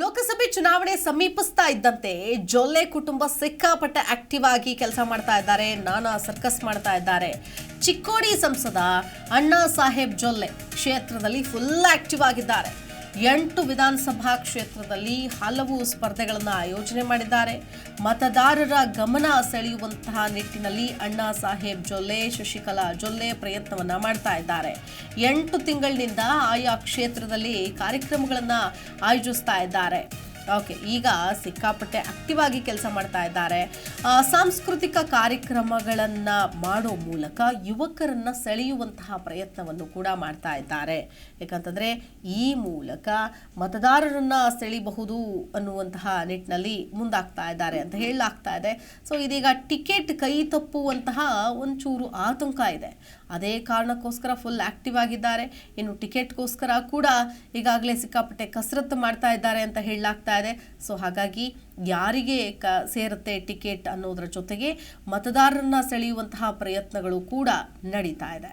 ಲೋಕಸಭೆ ಚುನಾವಣೆ ಸಮೀಪಿಸ್ತಾ ಇದ್ದಂತೆ ಜೊಲ್ಲೆ ಕುಟುಂಬ ಸಿಕ್ಕಾಪಟ್ಟೆ ಆಕ್ಟಿವ್ ಆಗಿ ಕೆಲಸ ಮಾಡ್ತಾ ಇದ್ದಾರೆ, ನಾನಾ ಸರ್ಕಸ್ ಮಾಡ್ತಾ ಇದ್ದಾರೆ. ಚಿಕ್ಕೋಡಿ ಸಂಸದ ಅಣ್ಣಾ ಸಾಹೇಬ್ ಜೊಲ್ಲೆ ಕ್ಷೇತ್ರದಲ್ಲಿ ಫುಲ್ ಆಕ್ಟಿವ್ ಆಗಿದ್ದಾರೆ. ಎಂಟು ವಿಧಾನಸಭಾ ಕ್ಷೇತ್ರದಲ್ಲಿ ಹಲವು ಸ್ಪರ್ಧೆಗಳನ್ನು ಆಯೋಜನೆ ಮಾಡಿದ್ದಾರೆ. ಮತದಾರರ ಗಮನ ಸೆಳೆಯುವಂತಹ ನಿಟ್ಟಿನಲ್ಲಿ ಅಣ್ಣಾ ಸಾಹೇಬ್ ಜೊಲ್ಲೆ, ಶಶಿಕಲಾ ಜೊಲ್ಲೆ ಪ್ರಯತ್ನವನ್ನ ಮಾಡ್ತಾ ಇದ್ದಾರೆ. ಎಂಟು ತಿಂಗಳಿನಿಂದ ಆಯಾ ಕ್ಷೇತ್ರದಲ್ಲಿ ಕಾರ್ಯಕ್ರಮಗಳನ್ನು ಆಯೋಜಿಸ್ತಾ ಇದ್ದಾರೆ. ಓಕೆ, ಈಗ ಸಿಕ್ಕಾಪಟ್ಟೆ ಆಕ್ಟಿವ್ ಆಗಿ ಕೆಲಸ ಮಾಡ್ತಾ ಇದ್ದಾರೆ. ಸಾಂಸ್ಕೃತಿಕ ಕಾರ್ಯಕ್ರಮಗಳನ್ನು ಮಾಡೋ ಮೂಲಕ ಯುವಕರನ್ನ ಸೆಳೆಯುವಂತಹ ಪ್ರಯತ್ನವನ್ನು ಕೂಡ ಮಾಡ್ತಾ ಇದ್ದಾರೆ. ಯಾಕಂತಂದ್ರೆ, ಈ ಮೂಲಕ ಮತದಾರರನ್ನ ಸೆಳಿಬಹುದು ಅನ್ನುವಂತಹ ನಿಟ್ಟಿನಲ್ಲಿ ಮುಂದಾಗ್ತಾ ಇದ್ದಾರೆ ಅಂತ ಹೇಳಲಾಗ್ತಾ ಇದೆ. ಸೊ ಇದೀಗ ಟಿಕೆಟ್ ಕೈ ತಪ್ಪುವಂತಹ ಒಂಚೂರು ಆತಂಕ ಇದೆ. ಅದೇ ಕಾರಣಕ್ಕೋಸ್ಕರ ಫುಲ್ ಆಕ್ಟಿವ್ ಆಗಿದ್ದಾರೆ. ಇನ್ನು ಟಿಕೆಟ್ಗೋಸ್ಕರ ಕೂಡ ಈಗಾಗಲೇ ಸಿಕ್ಕಾಪಟ್ಟೆ ಕಸರತ್ತು ಮಾಡ್ತಾ ಇದ್ದಾರೆ ಅಂತ ಹೇಳಲಾಗ್ತಾ ಇದೆ. ಸೊ ಹಾಗಾಗಿ ಯಾರಿಗೆ ಕ ಸೇರುತ್ತೆ ಟಿಕೆಟ್ ಅನ್ನೋದರ ಜೊತೆಗೆ ಮತದಾರರನ್ನ ಸೆಳೆಯುವಂತಹ ಪ್ರಯತ್ನಗಳು ಕೂಡ ನಡೀತಾ ಇದೆ.